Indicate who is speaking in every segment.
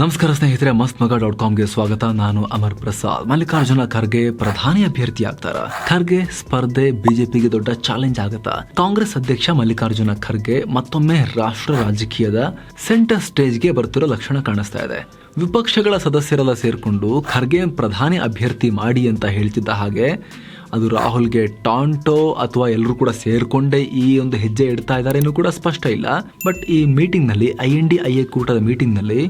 Speaker 1: ನಮಸ್ಕಾರ ಸ್ನೇಹಿತರೆ ಮಸ್ತ್ ಮಗ ಡಾಟ್ ಕಾಮ್ಗೆ ಸ್ವಾಗತ. ನಾನು ಅಮರ್ ಪ್ರಸಾದ್. ಮಲ್ಲಿಕಾರ್ಜುನ ಖರ್ಗೆ ಪ್ರಧಾನಿ ಅಭ್ಯರ್ಥಿ ಆಗ್ತಾರ ಖರ್ಗೆ ಸ್ಪರ್ಧೆ ಬಿಜೆಪಿಗೆ ದೊಡ್ಡ ಚಾಲೆಂಜ್ ಆಗತ್ತಾ. ಕಾಂಗ್ರೆಸ್ ಅಧ್ಯಕ್ಷ ಮಲ್ಲಿಕಾರ್ಜುನ ಖರ್ಗೆ ಮತ್ತೊಮ್ಮೆ ರಾಷ್ಟ್ರ ರಾಜಕೀಯದ ಸೆಂಟರ್ ಸ್ಟೇಜ್ಗೆ ಬರ್ತಿರೋ ಲಕ್ಷಣ ಕಾಣಿಸ್ತಾ ಇದೆ. ವಿಪಕ್ಷಗಳ ಸದಸ್ಯರೆಲ್ಲ ಸೇರ್ಕೊಂಡು ಖರ್ಗೆ ಪ್ರಧಾನಿ ಅಭ್ಯರ್ಥಿ ಮಾಡಿ ಅಂತ ಹೇಳ್ತಿದ್ದ ಹಾಗೆ, ಅದು ರಾಹುಲ್ಗೆ ಟಾಂಟೋ ಅಥವಾ ಎಲ್ಲರೂ ಕೂಡ ಸೇರ್ಕೊಂಡೇ ಈ ಒಂದು ಹೆಜ್ಜೆ ಇಡ್ತಾ ಇದ್ದಾರೆ ಕೂಡ ಸ್ಪಷ್ಟ ಇಲ್ಲ. ಬಟ್ ಈ ಮೀಟಿಂಗ್ನಲ್ಲಿ I N D I A ಕೂಟದ ಮೀಟಿಂಗ್ನಲ್ಲಿ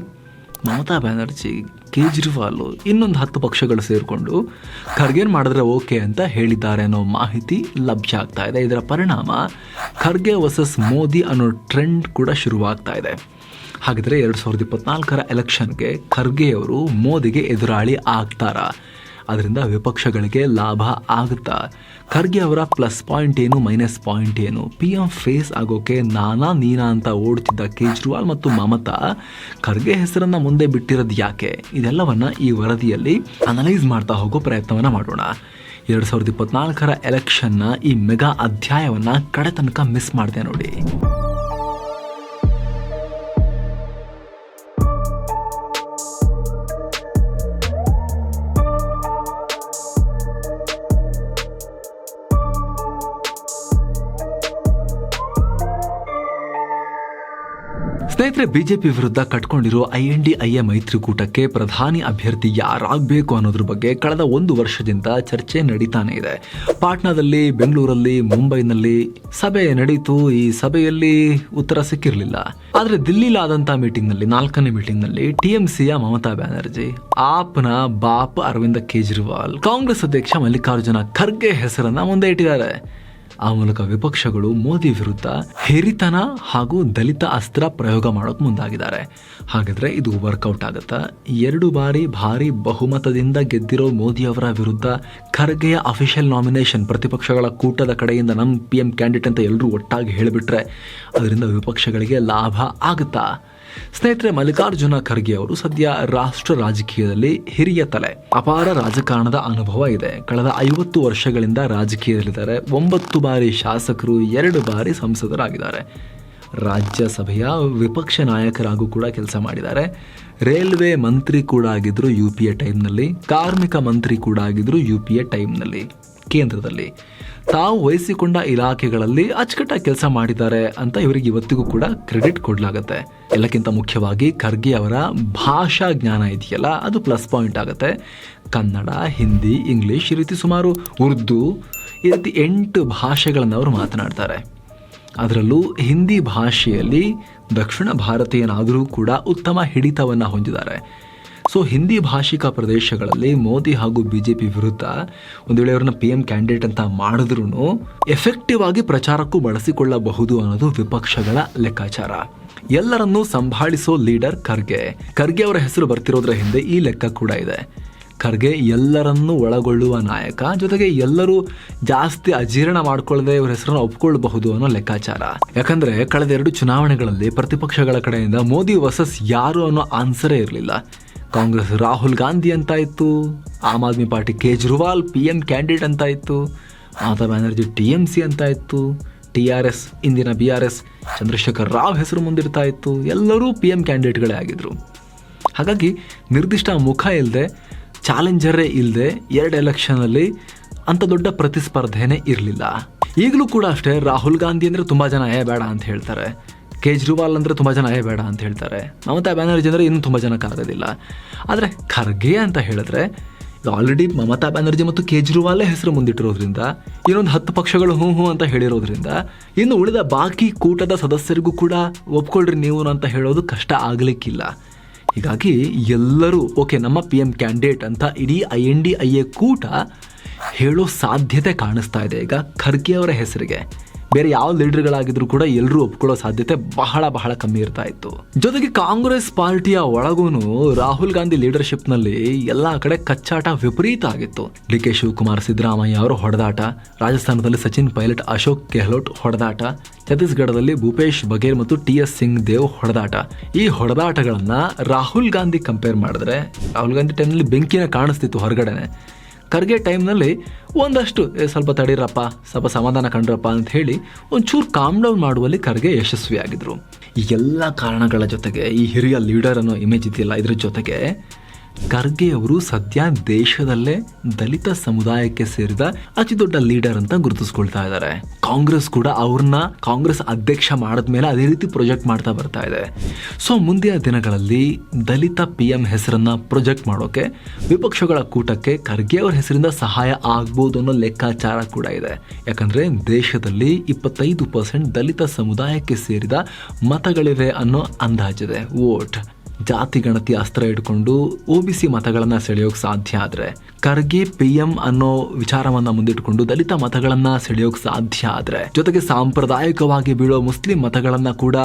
Speaker 1: ಮಮತಾ ಬ್ಯಾನರ್ಜಿ ಕೇಜ್ರಿವಾಲ್ ಇನ್ನೊಂದು ಹತ್ತು ಪಕ್ಷಗಳು ಸೇರಿಕೊಂಡು ಖರ್ಗೆನ್ ಮಾಡಿದ್ರೆ ಓಕೆ ಅಂತ ಹೇಳಿದ್ದಾರೆ ಅನ್ನೋ ಮಾಹಿತಿ ಲಭ್ಯ ಆಗ್ತಾ ಇದೆ. ಇದರ ಪರಿಣಾಮ ಖರ್ಗೆ ವರ್ಸಸ್ ಮೋದಿ ಅನ್ನೋ ಟ್ರೆಂಡ್ ಕೂಡ ಶುರುವಾಗ್ತಾ ಇದೆ. ಹಾಗಿದ್ರೆ ಎರಡು ಸಾವಿರದ ಇಪ್ಪತ್ನಾಲ್ಕರ ಎಲೆಕ್ಷನ್ಗೆ ಖರ್ಗೆಯವರು ಮೋದಿಗೆ ಎದುರಾಳಿ ಆಗ್ತಾರಾ? ಅದರಿಂದ ವಿಪಕ್ಷಗಳಿಗೆ ಲಾಭ ಆಗುತ್ತಾ? ಖರ್ಗೆ ಅವರ ಪ್ಲಸ್ ಪಾಯಿಂಟ್ ಏನು ಮೈನಸ್ ಪಾಯಿಂಟ್ ಏನು? ಪಿ ಎಂ ಫೇಸ್ ಆಗೋಕೆ ನಾನಾ ನೀನಾ ಅಂತ ಓಡ್ತಿದ್ದ ಕೇಜ್ರಿವಾಲ್ ಮತ್ತು ಮಮತಾ ಖರ್ಗೆ ಹೆಸರನ್ನ ಮುಂದೆ ಬಿಟ್ಟಿರೋದು ಯಾಕೆ? ಇದೆಲ್ಲವನ್ನ ಈ ವರದಿಯಲ್ಲಿ ಅನಲೈಸ್ ಮಾಡ್ತಾ ಹೋಗೋ ಪ್ರಯತ್ನವನ್ನ ಮಾಡೋಣ. ಎರಡು ಸಾವಿರದ ಇಪ್ಪತ್ನಾಲ್ಕರ ಎಲೆಕ್ಷನ್ನ ಈ ಮೆಗಾ ಅಧ್ಯಾಯವನ್ನ ಕಡೆ ತನಕ ಮಿಸ್ ಮಾಡಿದೆ ನೋಡಿ. ಸ್ನೇಹಿತರೆ, ಬಿಜೆಪಿ ವಿರುದ್ಧ ಕಟ್ಕೊಂಡಿರೋ I N D I A ಮೈತ್ರಿಕೂಟಕ್ಕೆ ಪ್ರಧಾನಿ ಅಭ್ಯರ್ಥಿ ಯಾರಾಗಬೇಕು ಅನ್ನೋದ್ರ ಬಗ್ಗೆ ಕಳೆದ ಒಂದು ವರ್ಷದಿಂದ ಚರ್ಚೆ ನಡೀತಾನೆ ಇದೆ. ಪಾಟ್ನಾದಲ್ಲಿ, ಬೆಂಗಳೂರಲ್ಲಿ, ಮುಂಬೈನಲ್ಲಿ ಸಭೆ ನಡೀತು. ಈ ಸಭೆಯಲ್ಲಿ ಉತ್ತರ ಸಿಕ್ಕಿರಲಿಲ್ಲ. ಆದ್ರೆ ದಿಲ್ಲಿಲಾದಂಥ ಮೀಟಿಂಗ್ನಲ್ಲಿ ನಾಲ್ಕನೇ ಮೀಟಿಂಗ್ನಲ್ಲಿ ಮಮತಾ ಬ್ಯಾನರ್ಜಿ, ಆಪ್ನ ಬಾಪ್ ಅರವಿಂದ ಕೇಜ್ರಿವಾಲ್, ಕಾಂಗ್ರೆಸ್ ಅಧ್ಯಕ್ಷ ಮಲ್ಲಿಕಾರ್ಜುನ ಖರ್ಗೆ ಹೆಸರನ್ನ ಮುಂದೆ ಇಟ್ಟಿದ್ದಾರೆ. ಆ ಮೂಲಕ ವಿಪಕ್ಷಗಳು ಮೋದಿ ವಿರುದ್ಧ ಹಿರಿತನ ಹಾಗೂ ದಲಿತ ಅಸ್ತ್ರ ಪ್ರಯೋಗ ಮಾಡೋಕೆ ಮುಂದಾಗಿದ್ದಾರೆ. ಹಾಗಾದ್ರೆ ಇದು ವರ್ಕೌಟ್ ಆಗುತ್ತಾ? ಎರಡು ಬಾರಿ ಭಾರಿ ಬಹುಮತದಿಂದ ಗೆದ್ದಿರೋ ಮೋದಿ ಅವರ ವಿರುದ್ಧ ಖರ್ಗೆಯ ಅಫಿಷಿಯಲ್ ನಾಮಿನೇಷನ್ ಪ್ರತಿಪಕ್ಷಗಳ ಕೂಟದ ಕಡೆಯಿಂದ ನಮ್ಮ ಪಿ ಎಂ ಕ್ಯಾಂಡಿಡೇಟ್ ಅಂತ ಎಲ್ಲರೂ ಒಟ್ಟಾಗಿ ಹೇಳಿಬಿಟ್ರೆ, ಅದರಿಂದ ವಿಪಕ್ಷಗಳಿಗೆ ಲಾಭ ಆಗುತ್ತಾ? ಸ್ನೇಹಿತರೆ, ಮಲ್ಲಿಕಾರ್ಜುನ ಖರ್ಗೆ ಅವರು ಸದ್ಯ ರಾಷ್ಟ್ರ ರಾಜಕೀಯದಲ್ಲಿ ಹಿರಿಯ ತಲೆ. ಅಪಾರ ರಾಜಕಾರಣದ ಅನುಭವ ಇದೆ. ಕಳೆದ ಐವತ್ತು ವರ್ಷಗಳಿಂದ ರಾಜಕೀಯದಲ್ಲಿದ್ದಾರೆ. ಒಂಬತ್ತು ಬಾರಿ ಶಾಸಕರು, ಎರಡು ಬಾರಿ ಸಂಸದರಾಗಿದ್ದಾರೆ. ರಾಜ್ಯಸಭೆಯ ವಿಪಕ್ಷ ನಾಯಕರಾಗೂ ಕೂಡ ಕೆಲಸ ಮಾಡಿದ್ದಾರೆ. ರೈಲ್ವೆ ಮಂತ್ರಿ ಕೂಡ ಆಗಿದ್ರು ಯು ಪಿ ಎ ಟೈಮ್ನಲ್ಲಿ. ಕಾರ್ಮಿಕ ಮಂತ್ರಿ ಕೂಡ ಆಗಿದ್ರು ಯು ಪಿ ಎ ಟೈಮ್ನಲ್ಲಿ. ಕೇಂದ್ರದಲ್ಲಿ. ತಾವು ವಹಿಸಿಕೊಂಡ ಇಲಾಖೆಗಳಲ್ಲಿ ಅಚ್ಚುಕಟ್ಟಾಗಿ ಕೆಲಸ ಮಾಡಿದ್ದಾರೆ ಅಂತ ಇವರಿಗೆ ಇವತ್ತಿಗೂ ಕೂಡ ಕ್ರೆಡಿಟ್ ಕೊಡಲಾಗುತ್ತೆ. ಎಲ್ಲಕ್ಕಿಂತ ಮುಖ್ಯವಾಗಿ ಖರ್ಗೆ ಅವರ ಭಾಷಾ ಜ್ಞಾನ ಇದೆಯಲ್ಲ, ಅದು ಪ್ಲಸ್ ಪಾಯಿಂಟ್ ಆಗುತ್ತೆ. ಕನ್ನಡ, ಹಿಂದಿ, ಇಂಗ್ಲಿಷ್ ಈ ರೀತಿ ಸುಮಾರು ಉರ್ದು ಈ ರೀತಿ ಎಂಟು ಭಾಷೆಗಳನ್ನು ಅವರು ಮಾತನಾಡ್ತಾರೆ. ಅದರಲ್ಲೂ ಹಿಂದಿ ಭಾಷೆಯಲ್ಲಿ ದಕ್ಷಿಣ ಭಾರತೀಯನಾದರೂ ಕೂಡ ಉತ್ತಮ ಹಿಡಿತವನ್ನು ಹೊಂದಿದ್ದಾರೆ. ಸೊ ಹಿಂದಿ ಭಾಷಿಕ ಪ್ರದೇಶಗಳಲ್ಲಿ ಮೋದಿ ಹಾಗೂ ಬಿಜೆಪಿ ವಿರುದ್ಧ ಒಂದು ವೇಳೆ ಅವರನ್ನ ಪಿ ಎಂ ಕ್ಯಾಂಡಿಡೇಟ್ ಅಂತ ಮಾಡಿದ್ರು ಎಫೆಕ್ಟಿವ್ ಆಗಿ ಪ್ರಚಾರಕ್ಕೂ ಬಳಸಿಕೊಳ್ಳಬಹುದು ಅನ್ನೋದು ವಿಪಕ್ಷಗಳ ಲೆಕ್ಕಾಚಾರ. ಎಲ್ಲರನ್ನೂ ಸಂಭಾಳಿಸೋ ಲೀಡರ್ ಖರ್ಗೆ. ಖರ್ಗೆ ಅವರ ಹೆಸರು ಬರ್ತಿರೋದ್ರ ಹಿಂದೆ ಈ ಲೆಕ್ಕ ಕೂಡ ಇದೆ. ಖರ್ಗೆ ಎಲ್ಲರನ್ನೂ ಒಳಗೊಳ್ಳುವ ನಾಯಕ, ಜೊತೆಗೆ ಎಲ್ಲರೂ ಜಾಸ್ತಿ ಅಜೀರ್ಣ ಮಾಡ್ಕೊಳ್ಳದೆ ಇವ್ರ ಹೆಸರನ್ನು ಒಪ್ಕೊಳ್ಬಹುದು ಅನ್ನೋ ಲೆಕ್ಕಾಚಾರ. ಯಾಕಂದ್ರೆ ಕಳೆದ ಎರಡು ಚುನಾವಣೆಗಳಲ್ಲಿ ಪ್ರತಿಪಕ್ಷಗಳ ಕಡೆಯಿಂದ ಮೋದಿ ವರ್ಸಸ್ ಯಾರು ಅನ್ನೋ ಆನ್ಸರೇ ಇರಲಿಲ್ಲ. ಕಾಂಗ್ರೆಸ್ ರಾಹುಲ್ ಗಾಂಧಿ ಅಂತ ಇತ್ತು, Aam Aadmi party Kejriwal P M candidate ಅಂತ ಇತ್ತು, Mamata Banerjee T M C ಅಂತ ಇತ್ತು ಟಿ ಆರ್ ಎಸ್ ಇಂದಿನ B R S Chandrashekar Rao ಹೆಸರು ಮುಂದಿರ್ತಾ ಇತ್ತು, ಎಲ್ಲರೂ ಪಿ ಎಂ ಕ್ಯಾಂಡಿಡೇಟ್ಗಳೇ ಆಗಿದ್ರು. ಹಾಗಾಗಿ ನಿರ್ದಿಷ್ಟ ಮುಖ ಇಲ್ಲದೆ ಚಾಲೆಂಜರೇ ಇಲ್ಲದೆ ಎರಡು ಎಲೆಕ್ಷನಲ್ಲಿ ಅಂಥ ದೊಡ್ಡ ಪ್ರತಿಸ್ಪರ್ಧೆನೇ ಇರಲಿಲ್ಲ. ಈಗಲೂ ಕೂಡ ಅಷ್ಟೇ ರಾಹುಲ್ ಗಾಂಧಿ ಅಂದರೆ ತುಂಬ ಜನ, ಏ, ಬೇಡ ಅಂತ ಹೇಳ್ತಾರೆ. ಕೇಜ್ರಿವಾಲ್ ಅಂದರೆ ತುಂಬ ಜನ, ಏ, ಬೇಡ ಅಂತ ಹೇಳ್ತಾರೆ. ಮಮತಾ ಬ್ಯಾನರ್ಜಿ ಅಂದರೆ ಇನ್ನೂ ತುಂಬ ಜನಕ್ಕಾಗೋದಿಲ್ಲ ಆದರೆ ಖರ್ಗೆ ಅಂತ ಹೇಳಿದ್ರೆ ಆಲ್ರೆಡಿ ಮಮತಾ ಬ್ಯಾನರ್ಜಿ ಮತ್ತು ಕೇಜ್ರಿವಾಲೇ ಹೆಸರು ಮುಂದಿಟ್ಟಿರೋದ್ರಿಂದ, ಇನ್ನೊಂದು ಹತ್ತು ಪಕ್ಷಗಳು ಹ್ಞೂ ಹ್ಞೂ ಅಂತ ಹೇಳಿರೋದ್ರಿಂದ, ಇನ್ನು ಉಳಿದ ಬಾಕಿ ಕೂಟದ ಸದಸ್ಯರಿಗೂ ಕೂಡ ಒಪ್ಕೊಳ್ರಿ ನೀವು ಅಂತ ಹೇಳೋದು ಕಷ್ಟ ಆಗಲಿಕ್ಕಿಲ್ಲ. ಹೀಗಾಗಿ ಎಲ್ಲರೂ, ಓಕೆ, ನಮ್ಮ ಪಿ ಎಂ ಕ್ಯಾಂಡಿಡೇಟ್ ಅಂತ ಇಡೀ I N D I A ಕೂಟ ಹೇಳೋ ಸಾಧ್ಯತೆ ಕಾಣಿಸ್ತಾ ಇದೆ ಈಗ ಖರ್ಗೆ ಅವರ ಹೆಸರಿಗೆ. ಬೇರೆ ಯಾವ ಲೀಡರ್ಗಳಾಗಿದ್ರು ಕೂಡ ಎಲ್ಲರೂ ಒಪ್ಕೊಳ್ಳೋ ಸಾಧ್ಯತೆ ಬಹಳ ಬಹಳ ಕಮ್ಮಿ ಇರ್ತಾ ಇತ್ತು. ಜೊತೆಗೆ ಕಾಂಗ್ರೆಸ್ ಪಾರ್ಟಿಯ ಒಳಗೂನು ರಾಹುಲ್ ಗಾಂಧಿ ಲೀಡರ್ಶಿಪ್ನಲ್ಲಿ ಎಲ್ಲಾ ಕಡೆ ಕಚ್ಚಾಟ ವಿಪರೀತ ಆಗಿತ್ತು. ಡಿ ಕೆ ಶಿವಕುಮಾರ್ ಸಿದ್ದರಾಮಯ್ಯ ಅವರು ಹೊಡೆದಾಟ, ರಾಜಸ್ಥಾನದಲ್ಲಿ ಸಚಿನ್ ಪೈಲಟ್ ಅಶೋಕ್ ಗೆಹ್ಲೋಟ್ ಹೊಡೆದಾಟ, ಛತ್ತೀಸ್ಗಢದಲ್ಲಿ ಭೂಪೇಶ್ ಬಘೇಲ್ ಮತ್ತು ಟಿ ಎಸ್ ಸಿಂಗ್ ದೇವ್ ಹೊಡೆದಾಟ. ಈ ಹೊಡೆದಾಟಗಳನ್ನ ರಾಹುಲ್ ಗಾಂಧಿ ಕಂಪೇರ್ ಮಾಡಿದ್ರೆ ರಾಹುಲ್ ಗಾಂಧಿ ಟೈಮ್ನಲ್ಲಿ ಬೆಂಕಿನ ಕಾಣಿಸ್ತಿತ್ತು ಹೊರಗಡೆನೆ. ಖರ್ಗೆ ಟೈಮ್ನಲ್ಲಿ ಒಂದಷ್ಟು ಸ್ವಲ್ಪ ತಡೀರಪ್ಪ, ಸ್ವಲ್ಪ ಸಮಾಧಾನ ಕಂಡ್ರಪ್ಪ ಅಂತ ಹೇಳಿ ಒಂಚೂರು ಕಾಮ್ ಡೌನ್ ಮಾಡುವಲ್ಲಿ ಖರ್ಗೆ ಯಶಸ್ವಿಯಾಗಿದ್ರು. ಈ ಎಲ್ಲ ಕಾರಣಗಳ ಜೊತೆಗೆ ಈ ಹಿರಿಯ ಲೀಡರ್ ಅನ್ನೋ ಇಮೇಜ್ ಇದೆಯಲ್ಲ, ಇದ್ರ ಜೊತೆಗೆ ಖರ್ಗೆ ಅವರು ಸದ್ಯ ದೇಶದಲ್ಲೇ ದಲಿತ ಸಮುದಾಯಕ್ಕೆ ಸೇರಿದ ಅತಿ ದೊಡ್ಡ ಲೀಡರ್ ಅಂತ ಗುರುತಿಸ್ಕೊಳ್ತಾ ಇದ್ದಾರೆ. ಕಾಂಗ್ರೆಸ್ ಕೂಡ ಅವ್ರನ್ನ ಕಾಂಗ್ರೆಸ್ ಅಧ್ಯಕ್ಷ ಮಾಡಿದ್ಮೇಲೆ ಅದೇ ರೀತಿ ಪ್ರೊಜೆಕ್ಟ್ ಮಾಡ್ತಾ ಬರ್ತಾ ಇದೆ. ಸೊ, ಮುಂದಿನ ದಿನಗಳಲ್ಲಿ ದಲಿತ ಪಿ ಎಂ ಹೆಸರನ್ನ ಪ್ರೊಜೆಕ್ಟ್ ಮಾಡೋಕೆ ವಿಪಕ್ಷಗಳ ಕೂಟಕ್ಕೆ ಖರ್ಗೆ ಅವರ ಹೆಸರಿಂದ ಸಹಾಯ ಆಗ್ಬೋದು ಅನ್ನೋ ಲೆಕ್ಕಾಚಾರ ಕೂಡ ಇದೆ. ಯಾಕಂದ್ರೆ ದೇಶದಲ್ಲಿ ಇಪ್ಪತ್ತೈದು ಪರ್ಸೆಂಟ್ ದಲಿತ ಸಮುದಾಯಕ್ಕೆ ಸೇರಿದ ಮತಗಳಿವೆ ಅನ್ನೋ ಅಂದಾಜಿದೆ ವೋಟ್. ಜಾತಿ ಗಣತಿ ಅಸ್ತ್ರ ಇಟ್ಕೊಂಡು ಒ ಬಿ ಸಿ ಮತಗಳನ್ನು ಸೆಳೆಯೋಕೆ ಸಾಧ್ಯ ಆದರೆ, ಖರ್ಗೆ, ಪಿ ಎಂ ಅನ್ನೋ ವಿಚಾರವನ್ನ ಮುಂದಿಟ್ಕೊಂಡು ದಲಿತ ಮತಗಳನ್ನ ಸೆಳೆಯೋಕೆ ಸಾಧ್ಯ ಆದರೆ, ಜೊತೆಗೆ ಸಾಂಪ್ರದಾಯಿಕವಾಗಿ ಬೀಳೋ ಮುಸ್ಲಿಂ ಮತಗಳನ್ನ ಕೂಡ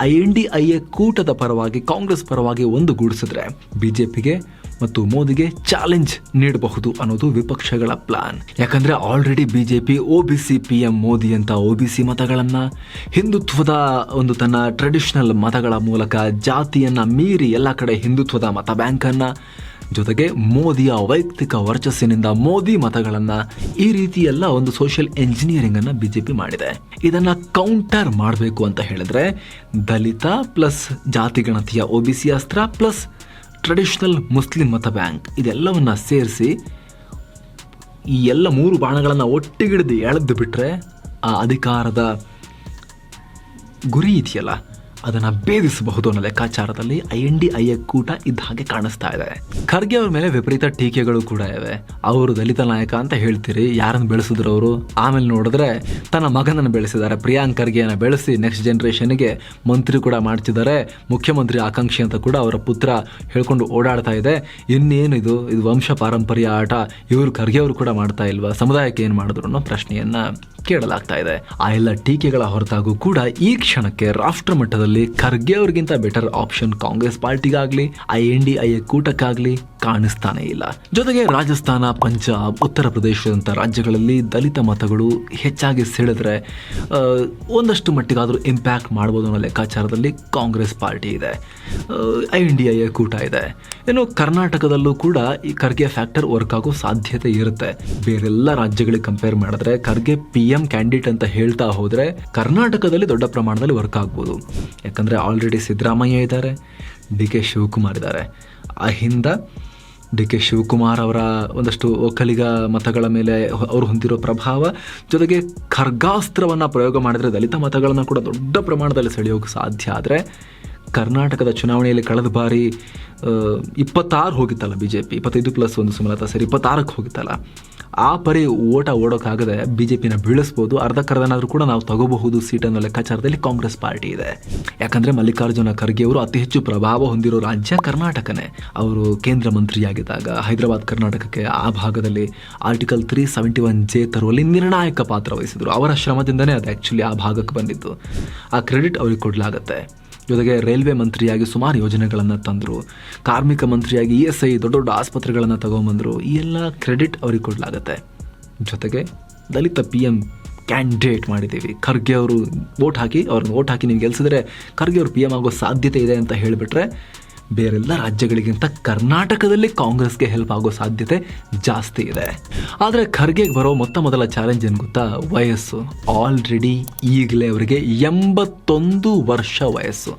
Speaker 1: I N D I A ಕೂಟದ ಪರವಾಗಿ, ಕಾಂಗ್ರೆಸ್ ಪರವಾಗಿ ಒಂದುಗೂಡಿಸಿದ್ರೆ ಬಿಜೆಪಿಗೆ ಮತ್ತು ಮೋದಿಗೆ ಚಾಲೆಂಜ್ ನೀಡಬಹುದು ಅನ್ನೋದು ವಿಪಕ್ಷಗಳ ಪ್ಲಾನ್ ಯಾಕಂದ್ರೆ already BJP C P M Modi ಅಂತ ಒ ಬಿ ಸಿ ಮತಗಳನ್ನ ಹಿಂದುತ್ವದ ಒಂದು ತನ್ನ ಟ್ರೆಡಿಷನಲ್ ಮತಗಳ ಮೂಲಕ ಜಾತಿಯನ್ನ ಮೀರಿ ಎಲ್ಲ ಕಡೆ ಹಿಂದುತ್ವದ ಮತ ಬ್ಯಾಂಕನ್ನ, ಜೊತೆಗೆ ಮೋದಿಯ ವೈಯಕ್ತಿಕ ವರ್ಚಸ್ಸಿನಿಂದ ಮೋದಿ ಮತಗಳನ್ನ ಈ ರೀತಿ ಎಲ್ಲ ಒಂದು ಸೋಷಿಯಲ್ ಎಂಜಿನಿಯರಿಂಗ್ ಅನ್ನ ಬಿಜೆಪಿ ಮಾಡಿದೆ. ಇದನ್ನ ಕೌಂಟರ್ ಮಾಡಬೇಕು ಅಂತ ಹೇಳಿದ್ರೆ ದಲಿತ ಪ್ಲಸ್ ಜಾತಿ ಗಣತಿಯ ಒ ಬಿ ಸಿ ಅಸ್ತ್ರ ಪ್ಲಸ್ ಟ್ರೆಡಿಷನಲ್ ಮುಸ್ಲಿಂ ಮತ ಬ್ಯಾಂಕ್ ಇದೆಲ್ಲವನ್ನ ಸೇರಿಸಿ ಈ ಎಲ್ಲ ಮೂರು ಬಾಣಗಳನ್ನು ಒಟ್ಟಿಗಿಡಿದು ಎಳೆದು ಬಿಟ್ಟರೆ ಆ ಅಧಿಕಾರದ ಗುರಿ ಇದೆಯಲ್ಲ? ಅದನ್ನ ಭೇದಿಸಬಹುದು ಅನ್ನೋ ಲೆಕ್ಕಾಚಾರದಲ್ಲಿ I N D I A ಕೂಟ ಇದ್ದ ಹಾಗೆ ಕಾಣಿಸ್ತಾ ಇದೆ. ಖರ್ಗೆ ಅವ್ರ ಮೇಲೆ ವಿಪರೀತ ಟೀಕೆಗಳು ಕೂಡ ಇವೆ. ಅವರು ದಲಿತ ನಾಯಕ ಅಂತ ಹೇಳ್ತೀರಿ, ಯಾರನ್ನು ಬೆಳೆಸಿದ್ರು ಅವರು? ಆಮೇಲೆ ನೋಡಿದ್ರೆ ತನ್ನ ಮಗನನ್ನು ಬೆಳೆಸಿದ್ದಾರೆ. ಪ್ರಿಯಾಂಕ್ ಖರ್ಗೆಯನ್ನು ಬೆಳೆಸಿ ನೆಕ್ಸ್ಟ್ ಜನರೇಷನ್ಗೆ ಮಂತ್ರಿ ಕೂಡ ಮಾಡ್ತಿದ್ದಾರೆ. ಮುಖ್ಯಮಂತ್ರಿ ಆಕಾಂಕ್ಷಿ ಅಂತ ಕೂಡ ಅವರ ಪುತ್ರ ಹೇಳ್ಕೊಂಡು ಓಡಾಡ್ತಾ ಇದೆ. ಇನ್ನೇನು ಇದು? ಇದು ವಂಶ ಪಾರಂಪರ್ಯ ಆಟ. ಇವರು ಖರ್ಗೆ ಅವರು ಕೂಡ ಮಾಡ್ತಾ ಇಲ್ವಾ? ಸಮುದಾಯಕ್ಕೆ ಏನು ಮಾಡಿದ್ರು ಅನ್ನೋ ಪ್ರಶ್ನೆಯನ್ನ. ಕೇಳಲಾಗ್ತಾ ಇದೆ. ಆ ಎಲ್ಲ ಟೀಕೆಗಳ ಹೊರತಾಗೂ ಕೂಡ ಈ ಕ್ಷಣಕ್ಕೆ ರಾಷ್ಟ್ರ ಮಟ್ಟದಲ್ಲಿ ಖರ್ಗೆ ಅವರಿಗಿಂತ better option Congress ಪಾರ್ಟಿಗಾಗ್ಲಿ I N D I A ಕೂಟಕ್ಕಾಗ್ಲಿ ಕಾಣಿಸ್ತಾನೇ ಇಲ್ಲ. ಜೊತೆಗೆ ರಾಜಸ್ಥಾನ, ಪಂಜಾಬ್, ಉತ್ತರ ಪ್ರದೇಶದಂಥ ರಾಜ್ಯಗಳಲ್ಲಿ ದಲಿತ ಮತಗಳು ಹೆಚ್ಚಾಗಿ ಸೆಳೆದ್ರೆ ಒಂದಷ್ಟು ಮಟ್ಟಿಗಾದರೂ ಇಂಪ್ಯಾಕ್ಟ್ ಮಾಡ್ಬೋದು ಅನ್ನೋ ಲೆಕ್ಕಾಚಾರದಲ್ಲಿ ಕಾಂಗ್ರೆಸ್ ಪಾರ್ಟಿ ಇದೆ. I N D I A ಕೂಟ ಇದೆ. ಇನ್ನು ಕರ್ನಾಟಕದಲ್ಲೂ ಕೂಡ ಈ ಖರ್ಗೆ ಫ್ಯಾಕ್ಟರ್ ವರ್ಕ್ ಆಗೋ ಸಾಧ್ಯತೆ ಇರುತ್ತೆ. ಬೇರೆಲ್ಲ ರಾಜ್ಯಗಳಿಗೆ ಕಂಪೇರ್ ಮಾಡಿದ್ರೆ ಖರ್ಗೆ ಪಿ ಕ್ಯಾಂಡಿಡೇಟ್ ಅಂತ ಹೇಳ್ತಾ ಹೋದರೆ ಕರ್ನಾಟಕದಲ್ಲಿ ದೊಡ್ಡ ಪ್ರಮಾಣದಲ್ಲಿ ವರ್ಕ್ ಆಗ್ಬೋದು. ಯಾಕಂದರೆ ಆಲ್ರೆಡಿ ಸಿದ್ದರಾಮಯ್ಯ ಇದ್ದಾರೆ ಡಿ ಕೆ ಶಿವಕುಮಾರ್ ಇದ್ದಾರೆ. ಆ ಹಿಂದ ಡಿ ಕೆ ಶಿವಕುಮಾರ್ ಅವರ ಒಂದಷ್ಟು ಒಕ್ಕಲಿಗ ಮತಗಳ ಮೇಲೆ ಅವರು ಹೊಂದಿರೋ ಪ್ರಭಾವ, ಜೊತೆಗೆ ಖರ್ಗಾಸ್ತ್ರವನ್ನು ಪ್ರಯೋಗ ಮಾಡಿದರೆ ದಲಿತ ಮತಗಳನ್ನು ಕೂಡ ದೊಡ್ಡ ಪ್ರಮಾಣದಲ್ಲಿ ಸೆಳೆಯೋಕೆ ಸಾಧ್ಯ ಆದರೆ ಕರ್ನಾಟಕದ ಚುನಾವಣೆಯಲ್ಲಿ ಕಳೆದ ಬಾರಿ ಇಪ್ಪತ್ತಾರು ಹೋಗಿತ್ತಲ್ಲ ಬಿ ಜೆ ಪಿ ಇಪ್ಪತ್ತೈದು ಪ್ಲಸ್ ಒಂದು ಸುಮಲತಾ ಸರಿ ಇಪ್ಪತ್ತಾರಕ್ಕೆ ಹೋಗಿತ್ತಲ್ಲ. ಆ ಪರಿ ಓಟ ಓಡೋಕ್ಕಾಗದೆ ಬಿ ಜೆ ಪಿನ ಬೀಳಿಸ್ಬೋದು ಅರ್ಧಕ್ಕರ್ಧನಾದರೂ ಕೂಡ ನಾವು ತಗೋಬಹುದು ಸೀಟ್ ಅನ್ನೋ ಲೆಕ್ಕಾಚಾರದಲ್ಲಿ ಕಾಂಗ್ರೆಸ್ ಪಾರ್ಟಿ ಇದೆ. ಯಾಕಂದರೆ ಮಲ್ಲಿಕಾರ್ಜುನ ಖರ್ಗೆ ಅವರು ಅತಿ ಹೆಚ್ಚು ಪ್ರಭಾವ ಹೊಂದಿರೋ ರಾಜ್ಯ ಕರ್ನಾಟಕನೇ. ಅವರು ಕೇಂದ್ರ ಮಂತ್ರಿಯಾಗಿದ್ದಾಗ ಹೈದರಾಬಾದ್ ಕರ್ನಾಟಕಕ್ಕೆ ಆ ಭಾಗದಲ್ಲಿ article three seventy one J ತರುವಲ್ಲಿ ನಿರ್ಣಾಯಕ ಪಾತ್ರ ವಹಿಸಿದರು. ಅವರ ಶ್ರಮದಿಂದನೇ ಅದು ಆ್ಯಕ್ಚುಲಿ ಆ ಭಾಗಕ್ಕೆ ಬಂದಿತ್ತು. ಆ ಕ್ರೆಡಿಟ್ ಅವ್ರಿಗೆ ಕೊಡಲಾಗತ್ತೆ. ಜೊತೆಗೆ ರೈಲ್ವೆ ಮಂತ್ರಿಯಾಗಿ ಸುಮಾರು ಯೋಜನೆಗಳನ್ನು ತಂದರು. ಕಾರ್ಮಿಕ ಮಂತ್ರಿಯಾಗಿ ಇ ಎಸ್ ಐ ದೊಡ್ಡ ದೊಡ್ಡ ಆಸ್ಪತ್ರೆಗಳನ್ನು ತಗೊಂಬಂದರು. ಈ ಎಲ್ಲ ಕ್ರೆಡಿಟ್ ಅವ್ರಿಗೆ ಕೊಡಲಾಗತ್ತೆ. ಜೊತೆಗೆ ದಲಿತ ಪಿ ಎಂ ಕ್ಯಾಂಡಿಡೇಟ್ ಮಾಡಿದ್ದೀವಿ. ಖರ್ಗೆ ಅವರು ವೋಟ್ ಹಾಕಿ ಅವ್ರನ್ನ ವೋಟ್ ಹಾಕಿ ನೀವು ಗೆಲ್ಸಿದ್ರೆ ಖರ್ಗೆ ಅವರು ಪಿ ಎಂ ಆಗೋ ಸಾಧ್ಯತೆ ಇದೆ ಅಂತ ಹೇಳಿಬಿಟ್ರೆ ಬೇರೆಲ್ಲ ರಾಜ್ಯಗಳಿಗಿಂತ ಕರ್ನಾಟಕದಲ್ಲಿ ಕಾಂಗ್ರೆಸ್ಗೆ ಹೆಲ್ಪ್ ಆಗೋ ಸಾಧ್ಯತೆ ಜಾಸ್ತಿ ಇದೆ. ಆದರೆ ಖರ್ಗೆಗೆ ಬರೋ ಮೊತ್ತ ಮೊದಲ ಚಾಲೆಂಜ್ ಏನು ಗೊತ್ತಾ? ವಯಸ್ಸು. ಆಲ್ರೆಡಿ ಈಗಲೇ ಅವರಿಗೆ ಎಂಬತ್ತೊಂದು ವರ್ಷ ವಯಸ್ಸು.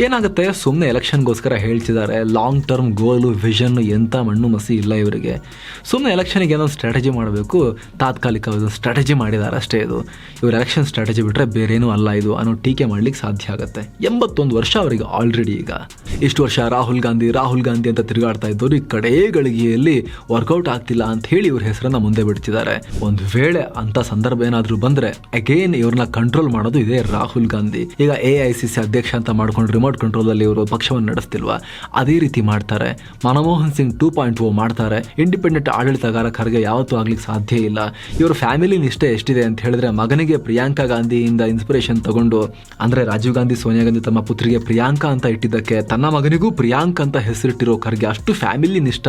Speaker 1: ಏನಾಗುತ್ತೆ? ಸುಮ್ಮನೆ ಎಲೆಕ್ಷನ್ಗೋಸ್ಕರ ಹೇಳ್ತಿದ್ದಾರೆ. ಲಾಂಗ್ ಟರ್ಮ್ ಗೋಲು ವಿಷನ್ ಎಂಥ ಮಣ್ಣು ಮಸಿ ಇಲ್ಲ ಇವರಿಗೆ. ಸುಮ್ಮನೆ ಎಲೆಕ್ಷನ್ಗೆ ಏನೋ ಸ್ಟ್ರಾಟಜಿ ಮಾಡಬೇಕು. ತಾತ್ಕಾಲಿಕ ಸ್ಟ್ರಾಟಜಿ ಮಾಡಿದ್ದಾರೆ ಅಷ್ಟೇ ಇದು. ಇವ್ರ ಎಲೆಕ್ಷನ್ ಸ್ಟ್ರಾಟಜಿ ಬಿಟ್ಟರೆ ಬೇರೇನೂ ಅಲ್ಲ ಇದು ಅನ್ನೋ ಟೀಕೆ ಮಾಡಲಿಕ್ಕೆ ಸಾಧ್ಯ ಆಗುತ್ತೆ. ಎಂಬತ್ತೊಂದು ವರ್ಷ ಅವರಿಗೆ ಆಲ್ರೆಡಿ ಈಗ. ಇಷ್ಟು ವರ್ಷ ರಾಹುಲ್ ಗಾಂಧಿ ರಾಹುಲ್ ಗಾಂಧಿ ಅಂತ ತಿರುಗಾಡ್ತಾ ಇದ್ದವರು ಈ ಕಡೇ ಗಳಿಗೆಯಲ್ಲಿ ವರ್ಕೌಟ್ ಆಗ್ತಿಲ್ಲ ಅಂತ ಹೇಳಿ ಇವ್ರ ಹೆಸರನ್ನ ಮುಂದೆ ಬಿಡ್ತಿದ್ದಾರೆ. ಒಂದು ವೇಳೆ ಅಂತ ಸಂದರ್ಭ ಏನಾದರೂ ಬಂದ್ರೆ ಅಗೇನ್ ಇವ್ರನ್ನ ಕಂಟ್ರೋಲ್ ಮಾಡೋದು ಇದೆ ರಾಹುಲ್ ಗಾಂಧಿ. ಈಗ ಎ ಐ ಸಿ ಸಿ ಅಧ್ಯಕ್ಷ ಅಂತ ಮಾಡ್ಕೊಂಡು ರಿಮೋಟ್ ಕಂಟ್ರೋಲಲ್ಲಿ ಇವರು ಪಕ್ಷವನ್ನು ನಡೆಸ್ತಿಲ್ವಾ? ಅದೇ ರೀತಿ ಮಾಡ್ತಾರೆ. Manmohan Singh two point O ಮಾಡ್ತಾರೆ. ಇಂಡಿಪೆಂಡೆಂಟ್ ಆಡಳಿತಗಾರ ಖರ್ಗೆ ಯಾವತ್ತೂ ಆಗ್ಲಿಕ್ಕೆ ಸಾಧ್ಯ ಇಲ್ಲ. ಇವರು ಫ್ಯಾಮಿಲಿ ನಿಷ್ಠೆ ಎಷ್ಟಿದೆ ಅಂತ ಹೇಳಿದ್ರೆ ಮಗನಿಗೆ ಪ್ರಿಯಾಂಕಾ ಗಾಂಧಿಯಿಂದ ಇನ್ಸ್ಪಿರೇಷನ್ ತಗೊಂಡು, ಅಂದ್ರೆ ರಾಜೀವ್ ಗಾಂಧಿ, ಸೋನಿಯಾ ಗಾಂಧಿ ತಮ್ಮ ಪುತ್ರಿಗೆ ಪ್ರಿಯಾಂಕಾ ಅಂತ ಇಟ್ಟಿದ್ದಕ್ಕೆ ತನ್ನ ಮಗನಿಗೂ ಪ್ರಿಯಾಂಕ್ ಅಂತ ಹೆಸರಿಟ್ಟಿರೋ ಖರ್ಗೆ ಅಷ್ಟು ಫ್ಯಾಮಿಲಿ ನಿಷ್ಠ.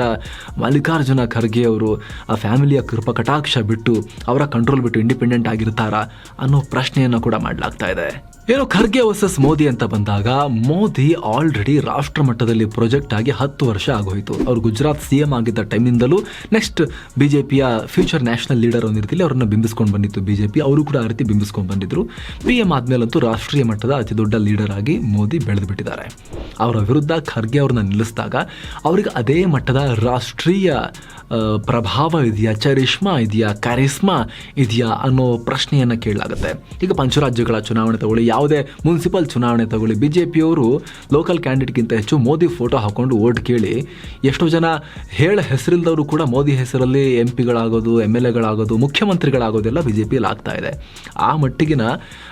Speaker 1: ಮಲ್ಲಿಕಾರ್ಜುನ ಖರ್ಗೆ ಅವರು ಆ ಫ್ಯಾಮಿಲಿಯ ಕೃಪ ಕಟಾಕ್ಷ ಬಿಟ್ಟು ಅವರ ಕಂಟ್ರೋಲ್ ಬಿಟ್ಟು ಇಂಡಿಪೆಂಡೆಂಟ್ ಆಗಿರ್ತಾರಾ ಅನ್ನೋ ಪ್ರಶ್ನೆಯನ್ನು ಕೂಡ ಮಾಡಲಾಗ್ತಾ ಇದೆ. ಏನು ಖರ್ಗೆ ವರ್ಸಸ್ ಮೋದಿ ಅಂತ ಬಂದಾಗ ಮೋದಿ ಆಲ್ರೆಡಿ ರಾಷ್ಟ್ರ ಮಟ್ಟದಲ್ಲಿ ಪ್ರೊಜೆಕ್ಟ್ ಆಗಿ ಹತ್ತು ವರ್ಷ ಆಗೋಯ್ತು. ಅವರು ಗುಜರಾತ್ ಸಿ ಎಂ ಆಗಿದ್ದ ಟೈಮಿಂದಲೂ ನೆಕ್ಸ್ಟ್ ಬಿಜೆಪಿಯ ಫ್ಯೂಚರ್ ನ್ಯಾಷನಲ್ ಲೀಡರ್ ಒಂದಿರ್ತಿಲ್ಲ ಅವರನ್ನು ಬಿಂಬಿಸ್ಕೊಂಡು ಬಂದಿತ್ತು ಬಿ ಜೆ ಪಿ ಅವರು ಕೂಡ ಆ ರೀತಿ ಬಿಂಬಿಸ್ಕೊಂಡು ಬಂದಿದ್ರು. ಪಿ ಎಂ ಆದ್ಮೇಲಂತೂ ರಾಷ್ಟ್ರೀಯ ಮಟ್ಟದ ಅತಿ ದೊಡ್ಡ ಲೀಡರ್ ಆಗಿ ಮೋದಿ ಬೆಳೆದು ಬಿಟ್ಟಿದ್ದಾರೆ. ಅವರ ವಿರುದ್ಧ ಖರ್ಗೆ ಅವ್ರನ್ನ ನಿಲ್ಲಿಸಿದಾಗ ಅವ್ರಿಗೆ ಅದೇ ಮಟ್ಟದ ರಾಷ್ಟ್ರೀಯ ಪ್ರಭಾವ ಇದೆಯಾ, ಚರಿಷ್ಮಾ ಇದೆಯಾ ಕ್ಯಾರಿಸ್ಮಾ ಇದೆಯಾ ಅನ್ನೋ ಪ್ರಶ್ನೆಯನ್ನು ಕೇಳಲಾಗುತ್ತೆ. ಈಗ ಪಂಚರಾಜ್ಯಗಳ ಚುನಾವಣೆ ತಗೊಳ್ಳಿ ಯಾವುದೇ ಮುನ್ಸಿಪಲ್ ಚುನಾವಣೆ ತಗೊಳ್ಳಿ. ಬಿ ಜೆ ಪಿಯವರು ಲೋಕಲ್ ಕ್ಯಾಂಡಿಡೇಟ್ಗಿಂತ ಹೆಚ್ಚು ಮೋದಿ ಫೋಟೋ ಹಾಕೊಂಡು ಓಟ್ ಕೇಳಿ. ಎಷ್ಟೋ ಜನ ಹೇಳ ಹೆಸರಿಲ್ದವರು ಕೂಡ ಮೋದಿ ಹೆಸರಲ್ಲಿ ಎಂ ಪಿಗಳಾಗೋದು ಎಂ ಎಲ್ ಎಗಳಾಗೋದು ಮುಖ್ಯಮಂತ್ರಿಗಳಾಗೋದೆಲ್ಲ ಬಿ ಜೆ ಪಿಯಲ್ಲಿ ಆಗ್ತಾ ಇದೆ. ಆ ಮಟ್ಟಿಗಿನ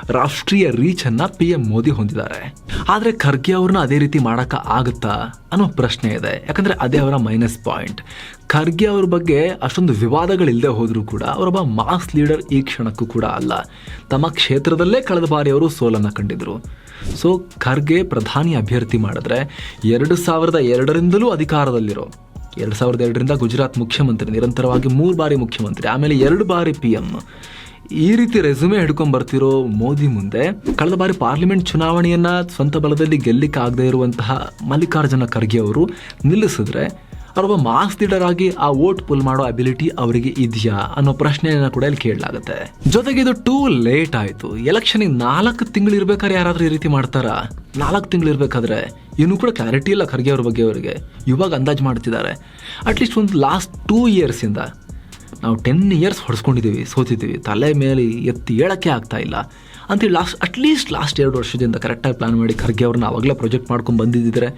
Speaker 1: ರಾಷ್ಟ್ರೀಯ ರೀಚನ್ನು ಪಿ ಎಂ ಮೋದಿ ಹೊಂದಿದ್ದಾರೆ. ಆದರೆ ಖರ್ಗೆ ಅವ್ರನ್ನ ಅದೇ ರೀತಿ ಮಾಡೋಕ್ಕೆ ಆಗುತ್ತಾ ಅನ್ನೋ ಪ್ರಶ್ನೆ ಇದೆ. ಯಾಕಂದರೆ ಅದೇ ಅವರ ಮೈನಸ್ ಪಾಯಿಂಟ್ ಖರ್ಗೆ ಅವ್ರ ಬಗ್ಗೆ ಅಷ್ಟೊಂದು ವಿವಾದಗಳಿಲ್ಲದೆ ಹೋದರೂ ಕೂಡ ಅವರೊಬ್ಬ ಮಾಸ್ ಲೀಡರ್ ಈ ಕ್ಷಣಕ್ಕೂ ಕೂಡ ಅಲ್ಲ. ತಮ್ಮ ಕ್ಷೇತ್ರದಲ್ಲೇ ಕಳೆದ ಬಾರಿ ಅವರು ಸೋಲನ್ನು ಕಂಡಿದ್ರು. ಸೊ, ಖರ್ಗೆ ಪ್ರಧಾನಿ ಅಭ್ಯರ್ಥಿ ಮಾಡಿದ್ರೆ ಎರಡು ಸಾವಿರದ ಎರಡರಿಂದಲೂ ಅಧಿಕಾರದಲ್ಲಿರೋ, ಎರಡು ಸಾವಿರದ ಎರಡರಿಂದ ಗುಜರಾತ್ ಮುಖ್ಯಮಂತ್ರಿ, ನಿರಂತರವಾಗಿ ಮೂರು ಬಾರಿ ಮುಖ್ಯಮಂತ್ರಿ, ಆಮೇಲೆ ಎರಡು ಬಾರಿ ಪಿ ಎಂ. ಈ ರೀತಿ ರೆಸ್ಯೂಮೆ ಹಿಡ್ಕೊಂಡ್ ಬರ್ತಿರೋ ಮೋದಿ ಮುಂದೆ ಕಳೆದ ಬಾರಿ ಪಾರ್ಲಿಮೆಂಟ್ ಚುನಾವಣೆಯನ್ನ ಸ್ವಂತ ಬಲದಲ್ಲಿ ಗೆಲ್ಲಿಕ್ಕಾಗದೇ ಇರುವಂತಹ ಮಲ್ಲಿಕಾರ್ಜುನ ಖರ್ಗೆ ಅವರು ನಿಲ್ಲಿಸಿದ್ರೆ ಅವರೊಬ್ಬ ಮಾಸ್ ಲೀಡರ್ ಆಗಿ ಆ ವೋಟ್ ಪುಲ್ ಮಾಡೋ ಅಬಿಲಿಟಿ ಅವರಿಗೆ ಇದೆಯಾ ಅನ್ನೋ ಪ್ರಶ್ನೆಯನ್ನ ಕೂಡ ಇಲ್ಲಿ ಕೇಳಲಾಗುತ್ತೆ. ಜೊತೆಗೆ ಇದು ಟೂ ಲೇಟ್ ಆಯ್ತು. ಎಲೆಕ್ಷನ್ ನಾಲ್ಕು ತಿಂಗಳು ಇರ್ಬೇಕಾದ್ರೆ ಯಾರಾದ್ರೂ ಈ ರೀತಿ ಮಾಡ್ತಾರಾ? ನಾಲ್ಕು ತಿಂಗಳು ಇರಬೇಕಾದ್ರೆ? ಇನ್ನೂ ಕೂಡ ಕ್ಲಾರಿಟಿ ಇಲ್ಲ ಖರ್ಗೆ ಅವ್ರ ಬಗ್ಗೆ ಅವರಿಗೆ. ಇವಾಗ ಅಂದಾಜು ಮಾಡ್ತಿದ್ದಾರೆ. ಅಟ್ಲೀಸ್ಟ್ ಒಂದು ಲಾಸ್ಟ್ ಟೂ ಇಯರ್ಸಿಂದ ನಾವು ಟೆನ್ ಇಯರ್ಸ್ ಹೊಡೆಸ್ಕೊಂಡಿದ್ದೀವಿ ಸೋತಿದ್ದೀವಿ ತಲೆ ಮೇಲೆ ಎತ್ತಿ ಹೇಳೋಕ್ಕೆ ಆಗ್ತಾ ಇಲ್ಲ. ಅಂತೇಳಿ ಲಾಸ್ಟ್ ಅಟ್ಲೀಸ್ಟ್ ಲಾಸ್ಟ್ ಎರಡು ವರ್ಷದಿಂದ ಕರೆಕ್ಟಾಗಿ ಪ್ಲಾನ್ ಮಾಡಿ ಖರ್ಗೆ ಅವ್ರನ್ನ ಅವಾಗಲೇ ಪ್ರೊಜೆಕ್ಟ್ ಮಾಡ್ಕೊಂಡು ಬಂದಿದ್ದಿದ್ರೆ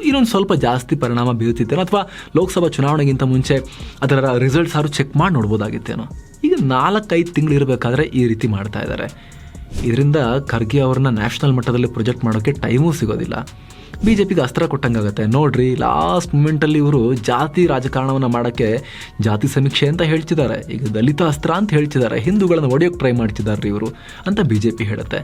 Speaker 1: ಇನ್ನೊಂದು ಸ್ವಲ್ಪ ಜಾಸ್ತಿ ಪರಿಣಾಮ ಬೀರುತ್ತಿದ್ದೇನೋ ಅಥವಾ ಲೋಕಸಭಾ ಚುನಾವಣೆಗಿಂತ ಮುಂಚೆ ಅದರ ರಿಸಲ್ಟ್ಸ್ ಯಾರು ಚೆಕ್ ಮಾಡಿ ನೋಡ್ಬೋದಾಗಿತ್ತೇನೋ. ಈಗ ನಾಲ್ಕೈದು ತಿಂಗಳು ಇರಬೇಕಾದ್ರೆ ಈ ರೀತಿ ಮಾಡ್ತಾ ಇದ್ದಾರೆ. ಇದರಿಂದ ಖರ್ಗೆ ಅವ್ರನ್ನ ನ್ಯಾಷನಲ್ ಮಟ್ಟದಲ್ಲಿ ಪ್ರೊಜೆಕ್ಟ್ ಮಾಡೋಕ್ಕೆ ಟೈಮೂ ಸಿಗೋದಿಲ್ಲ. ಬಿ ಜೆ ಪಿಗೆ ಅಸ್ತ್ರ ಕೊಟ್ಟಂಗಾಗತ್ತೆ. ನೋಡ್ರಿ ಲಾಸ್ಟ್ ಮೂಮೆಂಟಲ್ಲಿ ಇವರು ಜಾತಿ ರಾಜಕಾರಣವನ್ನು ಮಾಡೋಕ್ಕೆ ಜಾತಿ ಸಮೀಕ್ಷೆ ಅಂತ ಹೇಳ್ತಿದ್ದಾರೆ. ಈಗ ದಲಿತ ಅಸ್ತ್ರ ಅಂತ ಹೇಳ್ತಿದ್ದಾರೆ. ಹಿಂದೂಗಳನ್ನು ಒಡೆಯೋಕೆ ಟ್ರೈ ಮಾಡ್ತಿದ್ದಾರೆ ಇವರು ಅಂತ ಬಿ ಜೆ ಪಿ ಹೇಳುತ್ತೆ.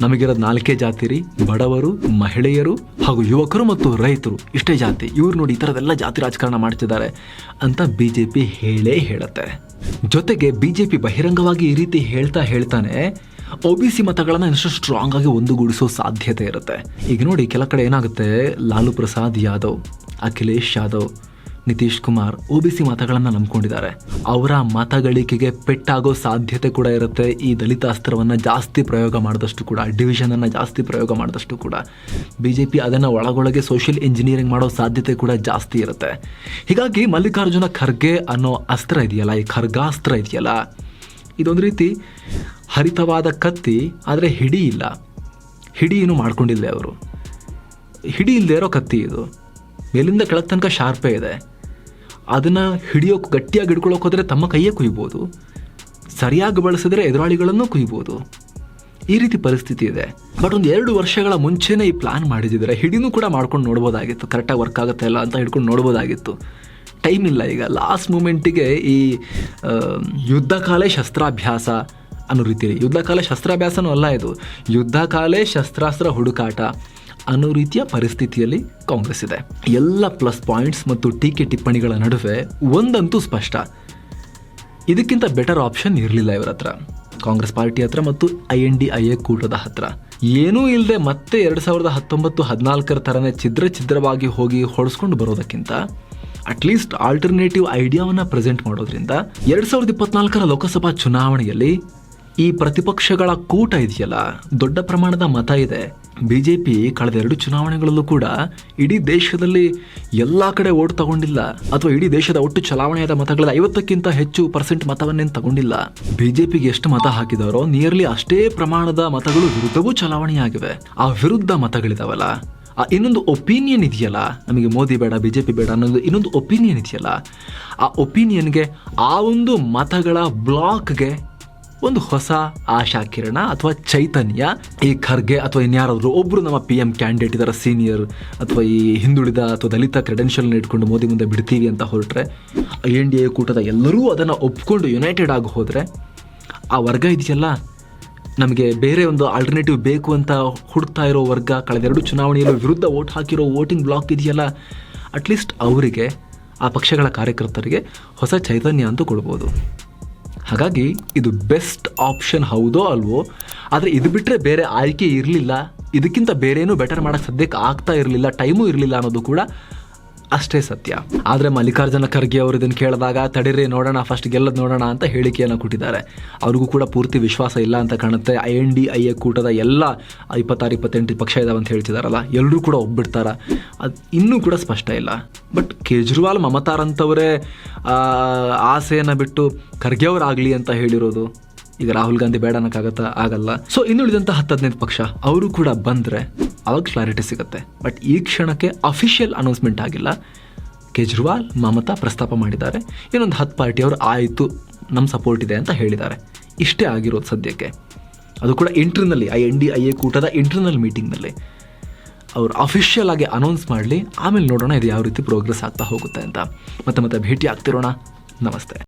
Speaker 1: ನಮಗಿರೋದು ನಾಲ್ಕೇ ಜಾತಿ ರೀ. ಬಡವರು, ಮಹಿಳೆಯರು ಹಾಗೂ ಯುವಕರು ಮತ್ತು ರೈತರು. ಇಷ್ಟೇ ಜಾತಿ. ಇವರು ನೋಡಿ ಈ ಥರದೆಲ್ಲ ಜಾತಿ ರಾಜಕಾರಣ ಮಾಡ್ತಿದ್ದಾರೆ ಅಂತ ಬಿ ಜೆ ಪಿ ಹೇಳೇ ಹೇಳುತ್ತೆ. ಜೊತೆಗೆ ಬಿ ಜೆ ಪಿ ಬಹಿರಂಗವಾಗಿ ಈ ರೀತಿ ಹೇಳ್ತಾ ಹೇಳ್ತಾನೆ ಒ ಬಿ ಸಿ ಮತಗಳನ್ನು ಇನ್ನಷ್ಟು ಸ್ಟ್ರಾಂಗ್ ಆಗಿ ಒಂದುಗೂಡಿಸೋ ಸಾಧ್ಯತೆ ಇರುತ್ತೆ. ಈಗ ನೋಡಿ, ಕೆಲ ಕಡೆ ಏನಾಗುತ್ತೆ? Lalu Prasad Yadav, Akhilesh Yadav, Nitish Kumar O B C ಮತಗಳನ್ನು ನಂಬ್ಕೊಂಡಿದ್ದಾರೆ. ಅವರ ಮತಗಳಿಕೆಗೆ ಪೆಟ್ಟಾಗೋ ಸಾಧ್ಯತೆ ಕೂಡ ಇರುತ್ತೆ. ಈ ದಲಿತ ಅಸ್ತ್ರವನ್ನು ಜಾಸ್ತಿ ಪ್ರಯೋಗ ಮಾಡಿದಷ್ಟು ಕೂಡ, ಡಿವಿಷನನ್ನು ಜಾಸ್ತಿ ಪ್ರಯೋಗ ಮಾಡಿದಷ್ಟು ಕೂಡ ಬಿ ಜೆ ಪಿ ಅದನ್ನು ಒಳಗೊಳಗೆ ಸೋಷಿಯಲ್ ಇಂಜಿನಿಯರಿಂಗ್ ಮಾಡೋ ಸಾಧ್ಯತೆ ಕೂಡ ಜಾಸ್ತಿ ಇರುತ್ತೆ. ಹೀಗಾಗಿ ಮಲ್ಲಿಕಾರ್ಜುನ ಖರ್ಗೆ ಅನ್ನೋ ಅಸ್ತ್ರ ಇದೆಯಲ್ಲ, ಈ ಖರ್ಗಾಸ್ತ್ರ ಇದೆಯಲ್ಲ ಇದೊಂದು ರೀತಿ ಹರಿತವಾದ ಕತ್ತಿ, ಆದರೆ ಹಿಡಿ ಇಲ್ಲ. ಹಿಡಿ ಏನು ಮಾಡ್ಕೊಂಡಿಲ್ಲ ಅವರು? ಹಿಡಿ ಇಲ್ಲದೆ ಇರೋ ಕತ್ತಿ ಇದು. ಮೇಲಿಂದ ಕೆಳಗೆ ತನಕ ಶಾರ್ಪೇ ಇದೆ. ಅದನ್ನು ಹಿಡಿಯೋಕೆ ಗಟ್ಟಿಯಾಗಿ ಹಿಡ್ಕೊಳ್ಳೋಕೆ ಹೋದರೆ ತಮ್ಮ ಕೈಯೇ ಕುಯ್ಬೋದು. ಸರಿಯಾಗಿ ಬಳಸಿದ್ರೆ ಎದುರಾಳಿಗಳನ್ನು ಕುಯ್ಬೋದು. ಈ ರೀತಿ ಪರಿಸ್ಥಿತಿ ಇದೆ. ಬಟ್ ಒಂದು ಎರಡು ವರ್ಷಗಳ ಮುಂಚೆನೇ ಈ ಪ್ಲಾನ್ ಮಾಡಿದಿದ್ರೆ ಹಿಡಿನೂ ಕೂಡ ಮಾಡ್ಕೊಂಡು ನೋಡ್ಬೋದಾಗಿತ್ತು. ಕರೆಕ್ಟಾಗಿ ವರ್ಕ್ ಆಗುತ್ತೆ ಇಲ್ಲ ಅಂತ ಹಿಡ್ಕೊಂಡು ನೋಡ್ಬೋದಾಗಿತ್ತು. ಟೈಮ್ ಇಲ್ಲ ಈಗ. ಲಾಸ್ಟ್ ಮೂಮೆಂಟಿಗೆ ಈ ಯುದ್ಧಕಾಲೇ ಯುದ್ಧ ಕಾಲೇ ಶಸ್ತ್ರಾಭ್ಯಾಸ ಅನ್ನೋ ರೀತಿಯಲ್ಲಿ ಯುದ್ಧ ಕಾಲೇ ಶಸ್ತ್ರಾಭ್ಯಾಸನೂ ಅಲ್ಲ ಇದು. ಯುದ್ಧಕಾಲೇ ಶಸ್ತ್ರಾಸ್ತ್ರ ಹುಡುಕಾಟ ಅನ್ನೋ ರೀತಿಯ ಪರಿಸ್ಥಿತಿಯಲ್ಲಿ ಕಾಂಗ್ರೆಸ್ ಇದೆ. ಎಲ್ಲ ಪ್ಲಸ್ ಪಾಯಿಂಟ್ಸ್ ಮತ್ತು ಟೀಕೆ ಟಿಪ್ಪಣಿಗಳ ನಡುವೆ ಒಂದಂತೂ ಸ್ಪಷ್ಟ. ಇದಕ್ಕಿಂತ ಬೆಟರ್ ಆಪ್ಷನ್ ಇರಲಿಲ್ಲ ಇವರ ಹತ್ರ. ಕಾಂಗ್ರೆಸ್ ಪಾರ್ಟಿ ಹತ್ರ ಮತ್ತು I N D I A ಕೂಟದ ಹತ್ರ. ಏನೂ ಇಲ್ಲದೆ ಮತ್ತೆ ಎರಡು ಸಾವಿರದ ಹತ್ತೊಂಬತ್ತು ಹದಿನಾಲ್ಕರ ಥರನೇ ಛಿದ್ರ ಛಿದ್ರವಾಗಿ ಹೋಗಿ ಹೊಡೆಸ್ಕೊಂಡು ಬರೋದಕ್ಕಿಂತ ಅಟ್ಲೀಸ್ಟ್ ಆಲ್ಟರ್ನೇಟಿವ್ ಐಡಿಯಾವನ್ನು ಪ್ರೆಸೆಂಟ್ ಮಾಡೋದ್ರಿಂದ ಎರಡು ಸಾವಿರದ ಇಪ್ಪತ್ನಾಲ್ಕರ ಲೋಕಸಭಾ ಚುನಾವಣೆಯಲ್ಲಿ ಈ ಪ್ರತಿಪಕ್ಷಗಳ ಕೂಟ ಇದೆಯಲ್ಲ? ದೊಡ್ಡ ಪ್ರಮಾಣದ ಮತ ಇದೆ. ಬಿಜೆಪಿ ಕಳೆದ ಎರಡು ಚುನಾವಣೆಗಳಲ್ಲೂ ಕೂಡ ಇಡೀ ದೇಶದಲ್ಲಿ ಎಲ್ಲಾ ಕಡೆ ಓಟ್ ತಗೊಂಡಿಲ್ಲ. ಅಥವಾ ಇಡೀ ದೇಶದ ಒಟ್ಟು ಚಲಾವಣೆಯಾದ ಮತಗಳ ಐವತ್ತಕ್ಕಿಂತ ಹೆಚ್ಚು ಪರ್ಸೆಂಟ್ ಮತವನ್ನೇನು ತಗೊಂಡಿಲ್ಲ. ಬಿಜೆಪಿಗೆ ಎಷ್ಟು ಮತ ಹಾಕಿದಾರೋ ನಿಯರ್ಲಿ ಅಷ್ಟೇ ಪ್ರಮಾಣದ ಮತಗಳು ವಿರುದ್ಧವೂ ಚಲಾವಣೆಯಾಗಿವೆ. ಆ ವಿರುದ್ಧ ಮತಗಳಿದಾವಲ್ಲ. ಆ, ಇನ್ನೊಂದು ಒಪಿನಿಯನ್ ಇದೆಯಲ್ಲ? ನಮಗೆ ಮೋದಿ ಬೇಡ ಬಿ ಜೆ ಪಿ ಬೇಡ ಅನ್ನೋದು ಇನ್ನೊಂದು ಒಪಿನಿಯನ್ ಇದೆಯಲ್ಲ? ಆ ಒಪಿನಿಯನ್ಗೆ ಆ ಒಂದು ಮತಗಳ ಬ್ಲಾಕ್ಗೆ ಒಂದು ಹೊಸ ಆಶಾ ಕಿರಣ ಅಥವಾ ಚೈತನ್ಯ, ಈ ಖರ್ಗೆ ಅಥವಾ ಇನ್ಯಾರಾದ್ರು ಒಬ್ಬರು ನಮ್ಮ ಪಿ ಎಂ ಕ್ಯಾಂಡಿಡೇಟ್ ಇದರ ಸೀನಿಯರ್ ಅಥವಾ ಈ ಹಿಂದುಳಿದ ಅಥವಾ ದಲಿತ ಕ್ರೆಡೆನ್ಷಿಯಲ್ನ ಇಟ್ಕೊಂಡು ಮೋದಿ ಮುಂದೆ ಬಿಡ್ತೀವಿ ಅಂತ ಹೊರಟ್ರೆ, ಎನ್ ಡಿ ಎ ಕೂಟದ ಎಲ್ಲರೂ ಅದನ್ನು ಒಪ್ಕೊಂಡು ಯುನೈಟೆಡ್ ಆಗಿ ಹೋದರೆ, ಆ ವರ್ಗ ಇದೆಯಲ್ಲ? ನಮಗೆ ಬೇರೆ ಒಂದು ಆಲ್ಟರ್ನೇಟಿವ್ ಬೇಕು ಅಂತ ಹುಡುಕ್ತಾ ಇರೋ ವರ್ಗ ಕಳೆದೆರಡು ಚುನಾವಣೆಯಲ್ಲೂ ವಿರುದ್ಧ ವೋಟ್ ಹಾಕಿರೋ ವೋಟಿಂಗ್ ಬ್ಲಾಕ್ ಇದೆಯಲ್ಲ? ಅಟ್ಲೀಸ್ಟ್ ಅವರಿಗೆ, ಆ ಪಕ್ಷಗಳ ಕಾರ್ಯಕರ್ತರಿಗೆ ಹೊಸ ಚೈತನ್ಯ ಅಂತೂ ಕೊಡ್ಬೋದು. ಹಾಗಾಗಿ ಇದು ಬೆಸ್ಟ್ ಆಪ್ಷನ್ ಹೌದೋ ಅಲ್ವೋ, ಆದರೆ ಇದು ಬಿಟ್ಟರೆ ಬೇರೆ ಆಯ್ಕೆ ಇರಲಿಲ್ಲ. ಇದಕ್ಕಿಂತ ಬೇರೇನೂ ಬೆಟರ್ ಮಾಡೋಕ್ಕೆ ಸದ್ಯಕ್ಕೆ ಆಗ್ತಾ ಇರಲಿಲ್ಲ ಟೈಮೂ ಇರಲಿಲ್ಲ ಅನ್ನೋದು ಕೂಡ ಅಷ್ಟೇ ಸತ್ಯ. ಆದರೆ ಮಲ್ಲಿಕಾರ್ಜುನ ಖರ್ಗೆ ಅವರು ಇದನ್ನು ಕೇಳಿದಾಗ, ತಡೀರಿ, ನೋಡೋಣ ಫಸ್ಟ್ ಗೆಲ್ಲದ್ ನೋಡೋಣ ಅಂತ ಹೇಳಿಕೆಯನ್ನು ಕೊಟ್ಟಿದ್ದಾರೆ. ಅವ್ರಿಗೂ ಕೂಡ ಪೂರ್ತಿ ವಿಶ್ವಾಸ ಇಲ್ಲ ಅಂತ ಕಾಣುತ್ತೆ. I N D I A ಕೂಟದ ಎಲ್ಲ ಇಪ್ಪತ್ತಾರು, ಇಪ್ಪತ್ತೆಂಟು ಪಕ್ಷ ಇದಾವೆ ಅಂತ ಹೇಳ್ತಿದಾರಲ್ಲ ಎಲ್ಲರೂ ಕೂಡ ಒಬ್ಬಿಡ್ತಾರ. ಅದು ಇನ್ನೂ ಕೂಡ ಸ್ಪಷ್ಟ ಇಲ್ಲ. ಬಟ್ ಕೇಜ್ರಿವಾಲ್ ಮಮತಾರಂಥವರೇ ಆಸೆಯನ್ನು ಬಿಟ್ಟು ಖರ್ಗೆ ಅವರಾಗಲಿ ಅಂತ ಹೇಳಿರೋದು, ಈಗ ರಾಹುಲ್ ಗಾಂಧಿ ಬೇಡ ಅನ್ನೋಕ್ಕಾಗತ್ತಾ? ಆಗಲ್ಲ. ಸೊ ಇನ್ನುಳಿದಂಥ ಹತ್ತು ಹದಿನೈದು ಪಕ್ಷ, ಅವರು ಕೂಡ ಬಂದರೆ ಅವಾಗ ಕ್ಲಾರಿಟಿ ಸಿಗುತ್ತೆ. ಬಟ್ ಈ ಕ್ಷಣಕ್ಕೆ ಅಫಿಷಿಯಲ್ ಅನೌನ್ಸ್ಮೆಂಟ್ ಆಗಿಲ್ಲ. ಕೇಜ್ರಿವಾಲ್ ಮಮತಾ ಪ್ರಸ್ತಾಪ ಮಾಡಿದ್ದಾರೆ. ಇನ್ನೊಂದು ಹತ್ತು ಪಾರ್ಟಿಯವರು ಆಯಿತು ನಮ್ಮ ಸಪೋರ್ಟ್ ಇದೆ ಅಂತ ಹೇಳಿದ್ದಾರೆ. ಇಷ್ಟೇ ಆಗಿರೋದು ಸದ್ಯಕ್ಕೆ. ಅದು ಕೂಡ ಇಂಟರ್ನಲ್ಲಿ I N D I A ಕೂಟದ ಇಂಟರ್ನಲ್ ಮೀಟಿಂಗ್ನಲ್ಲಿ ಅವರು ಅಫಿಷಿಯಲ್ ಆಗಿ ಅನೌನ್ಸ್ ಮಾಡಲಿ, ಆಮೇಲೆ ನೋಡೋಣ ಇದು ಯಾವ ರೀತಿ ಪ್ರೋಗ್ರೆಸ್ ಆಗ್ತಾ ಹೋಗುತ್ತೆ ಅಂತ. ಮತ್ತೆ ಮತ್ತೆ ಭೇಟಿ ಆಗ್ತಿರೋಣ ನಮಸ್ತೆ.